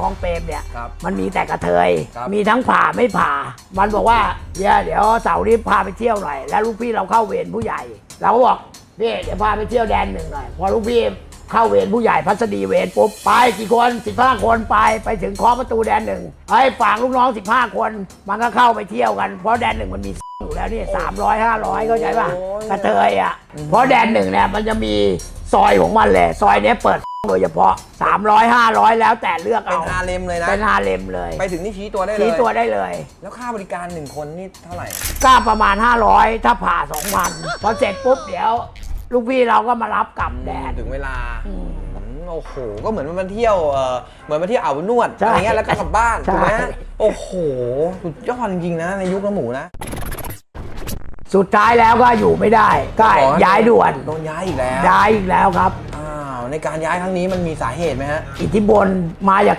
คลองเปรมเนี่ย ครับ มันมีแต่กระเทย ครับ มีทั้งผ่าไม่ผ่า มันบอกว่าเดี๋ยวเดี๋ยวเสาร์นี้พาไปเที่ยวหน่อย แล้วลูกพี่เราเข้าเวรผู้ใหญ่ เราก็บอกพี่เดี๋ยวพาไปเที่ยวแดนหนึ่งหน่อย พอลูกพี่เข้าเวรผู้ใหญ่พัสดีเวรปุ๊บไปกี่คน15 คนไปไปถึงเคาะประตูแดนหนึ่งไอ้ยฝากลูกน้อง 15 คน มันก็เข้าไปเที่ยวกัน เพราะแดนหนึ่งมันมีอยู่ แล้วนี่สามร้อยห้าร้อยเข้าใจป่ะโอ้ยกระเทยอะ เพราะแดนหนึ่งเนี่ยมันจะมีซอยของมันเลยซอยเนี้ยเปิดโดยเฉพาะ 300 500 แล้วแต่เลือกเป็นเอาฮาเลมเลยนะ เป็นฮาเลมเลย ไปถึงนี่ชี้ตัวได้เลย ชี้ตัวได้เลย แล้วค่าบริการหนึ่งคนนี่เท่าไหร่ก็ประมาณ 500 ถ้าผ่า 2,000 พอเสร็จปุ๊บเดี๋ยว ลูกพี่เราก็มารับกลับแดนถึงเวลาอืมอืมโอ้โห ก็เหมือนมันมาเที่ยวเออเหมือนมาเที่ยวอ่าวนวดใช่อะไรเงี้ยแล้วก็กลับบ้านใช่ถูกไหมโอ้โหสุดยอดจริงๆนะในยุคน้ำหมูนะ สุดท้ายแล้วก็อยู่ไม่ได้ก็ขอให้ย้ายด่วนโดนย้ายอีกแล้วย้ายอีกแล้วครับ อ้าวในการย้ายครั้งนี้มันมีสาเหตุไหมฮะ อิทธิพลมาจาก